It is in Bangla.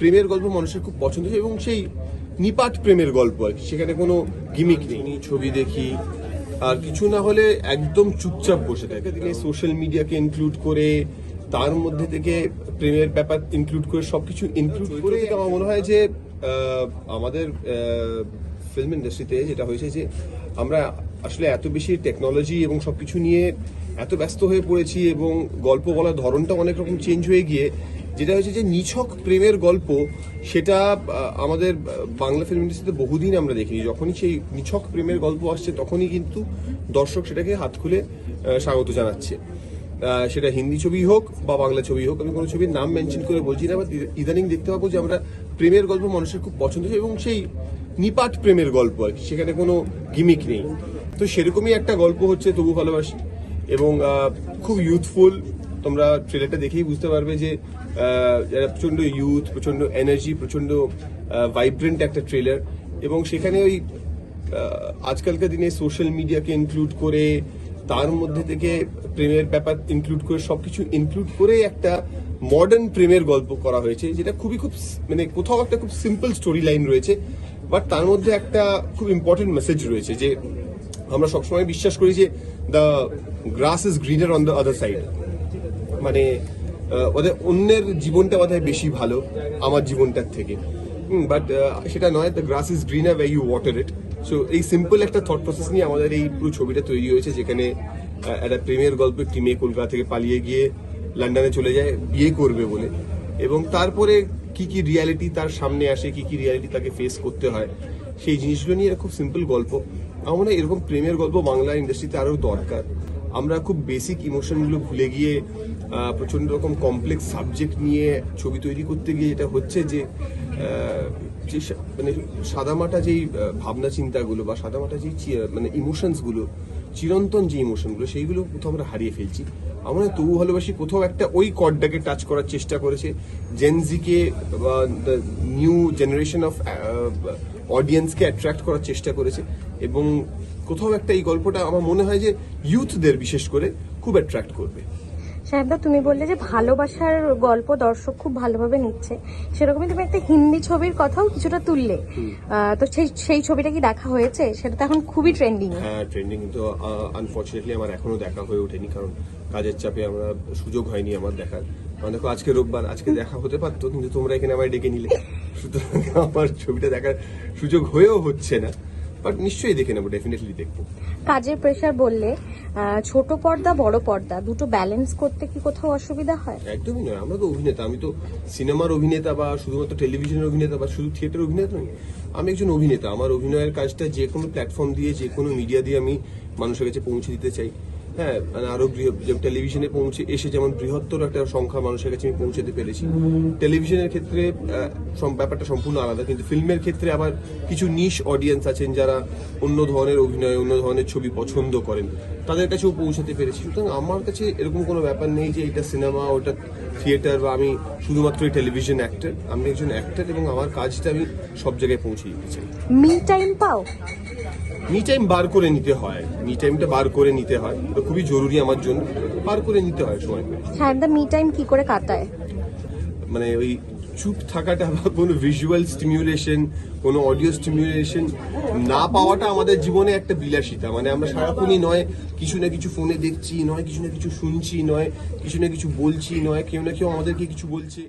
প্রেমের গল্প মানুষের খুব পছন্দ এবং সেই নিপাট প্রেমের গল্প আর কি। সেখানে কোনো গিমিক নেই। ছবি দেখি। আর কিছু না হলে একদম চুপচাপ বসে থাকে। দিনে সোশ্যাল মিডিয়াকে ইনক্লুড করে তার মধ্যে থেকে প্রেমের ব্যাপার ইনক্লুড করে সবকিছু ইনক্লুড করে আমার মনে হয় যে আমাদের ফিল্ম ইন্ডাস্ট্রিতে যেটা হয়েছে যে আমরা আসলে এত বেশি টেকনোলজি এবং সবকিছু নিয়ে এত ব্যস্ত হয়ে পড়েছি এবং গল্প বলার ধরনটা অনেক রকম চেঞ্জ হয়ে গিয়ে, যেটা হয়েছে যে নিছক প্রেমের গল্প, সেটা আমাদের বাংলা ফিল্ম ইন্ডাস্ট্রিতে বহুদিন আমরা দেখিনি। যখনই সেই নিছক প্রেমের গল্প আসছে, তখনই কিন্তু দর্শক সেটাকে হাত খুলে স্বাগত জানাচ্ছে। সেটা হিন্দি ছবি হোক বা বাংলা ছবি হোক, আমি কোনো ছবির নাম মেনশন করে বলছি না বাট ইদানিং দেখতে পাবো যে আমরা প্রেমের গল্প মানুষের খুব পছন্দ এবং সেই নিপাট প্রেমের গল্প আর কি, সেখানে কোনো গিমিক নেই। তো সেরকমই একটা গল্প হচ্ছে তবু ভালোবাসি এবং খুব ইউথফুল তোমরা ট্রেলারটা দেখেই বুঝতে পারবে যে যারা প্রচণ্ড ইউথ প্রচণ্ড এনার্জি প্রচণ্ড ভাইব্রেন্ট একটা ট্রেলার এবং সেখানে ওই আজকালকার দিনে সোশ্যাল মিডিয়াকে ইনক্লুড করে, তার মধ্যে থেকে প্রেমের ব্যাপার ইনক্লুড করে, সবকিছু ইনক্লুড করে একটা মডার্ন প্রেমের গল্প করা হয়েছে, যেটা খুবই খুব মানে কোথাও একটা খুব সিম্পল স্টোরি লাইন রয়েছে বাট তার মধ্যে একটা খুব ইম্পর্টেন্ট মেসেজ রয়েছে যে, আমরা সবসময় বিশ্বাস করি যে the grass is greener on the other side মানে ওদের অন্যের জীবনটা বোধহয় বেশি ভালো, আমার জীবনটার থেকে। বাট সেটা নয় the grass is greener way you water it so এই সিম্পল একটা থট প্রসেস নিয়ে আমাদের এই পুরো ছবিটা তৈরি হয়েছে, যেখানে একটা প্রেমের গল্প একটি মেয়ে কলকাতা থেকে পালিয়ে গিয়ে লন্ডনে চলে যায় বিয়ে করবে বলে। এবং তারপরে কি কি রিয়ালিটি তার সামনে আসে কি কি রিয়ালিটি তাকে ফেস করতে হয় সেই জিনিসগুলো নিয়ে খুব সিম্পল গল্প। আমার মনে হয় এরকম প্রেমের গল্প বাংলা ইন্ডাস্ট্রিতে আরও দরকার। আমরা খুব বেসিক ইমোশনগুলো ভুলে গিয়ে আহ, প্রচণ্ড রকম কমপ্লেক্স সাবজেক্ট নিয়ে ছবি তৈরি করতে গিয়ে যেটা হচ্ছে যে যে মানে সাদামাটা যেই ভাবনা চিন্তাগুলো বা সাদামাটা যেই মানে ইমোশনসগুলো চিরন্তন যে ইমোশনগুলো সেইগুলো কোথাও আমরা হারিয়ে ফেলছি। আমরা তবু ভালোবাসি, কোথাও একটা ওই কর্ডটাকে টাচ করার চেষ্টা করেছে। জেনজিকে বা নিউ জেনারেশন অফ অডিয়েন্সকে অ্যাট্রাক্ট করার চেষ্টা করেছে। এবং কোথাও একটা এই গল্পটা আমার মনে হয় যে ইউথদের বিশেষ করে খুব অ্যাট্রাক্ট করবে। সাহেবদা তুমি বললে যে ভালোবাসার গল্প দর্শক খুব ভালোভাবে নিচ্ছে। সেরকমই তুমি একটা হিন্দি ছবির কথাও কিছুটা তুললে। তো সেই সেই ছবিটা কি দেখা হয়েছে? সেটা তো এখন খুবই ট্রেন্ডিং হ্যাঁ ট্রেন্ডিং তো আনফর্চুনেটলি আমার এখনও দেখা হয়ে ওঠেনি কারণ কাজের চাপে আমরা সুযোগ হয়নি আমার দেখার। কারণ দেখো আজকে রোববার আজকে দেখা হতে পারতো কিন্তু তোমরা এখানে আমায় ডেকে নিলে। সুতরাং আমার ছবিটা দেখার সুযোগ হয়েও হচ্ছে না। বাট নিশ্চয়ই দেখে নেব ডেফিনেটলি দেখব। কাজের প্রেশার বললে ছোট পর্দা বড় পর্দা দুটো ব্যালেন্স করতে কি কোথাও অসুবিধা হয়? একদমই নয় আমরা তো অভিনেতা আমি তো সিনেমার অভিনেতা বা শুধুমাত্র টেলিভিশনের অভিনেতা বা শুধু থিয়েটার অভিনেতা নই আমি একজন অভিনেতা আমার অভিনয়ের কাজটা যে কোনো প্ল্যাটফর্ম দিয়ে যে কোনো মিডিয়া দিয়ে আমি মানুষের কাছে পৌঁছে দিতে চাই। হ্যাঁ মানে আরও টেলিভিশনে পৌঁছে, এসে যেমন বৃহত্তর একটা সংখ্যা মানুষের কাছে আমি পৌঁছাতে পেরেছি। টেলিভিশনের ক্ষেত্রে ব্যাপারটা সম্পূর্ণ আলাদা। কিন্তু ফিল্মের ক্ষেত্রে আবার কিছু নিশ অডিয়েন্স আছেন যারা অন্য ধরনের অভিনয়, অন্য ধরনের ছবি পছন্দ করেন। তাদের কাছেও পৌঁছাতে পেরেছি। সুতরাং আমার কাছে এরকম কোনো ব্যাপার নেই যে এটা সিনেমা ওটা থিয়েটার বা আমি শুধুমাত্র টেলিভিশন অ্যাক্টর। আমি একজন অ্যাক্টর এবং আমার কাজটা আমি সব জায়গায় পৌঁছে দিতে চাই। মি টাইম পাও? মি টাইম বার করে নিতে হয়। মি টাইমটা বার করে নিতে হয়। এটা খুবই জরুরি আমার জন্য। বার করে নিতে হয় সময় হ্যাঁ সাহেবদা মি টাইম কি করে কাটায়? মানে ওই চুপ থাকাটা বা কোনো ভিজুয়াল স্টিমিউলেশন কোনো অডিও স্টিমিউলেশন না পাওয়াটা আমাদের জীবনে একটা বিলাসিতা। মানে আমরা সারাক্ষণই নয়, কিছু না কিছু ফোনে দেখছি, নয়, কিছু না কিছু শুনছি, নয়, কিছু না কিছু বলছি, নয়, কেউ না কেউ আমাদেরকে কিছু বলছে।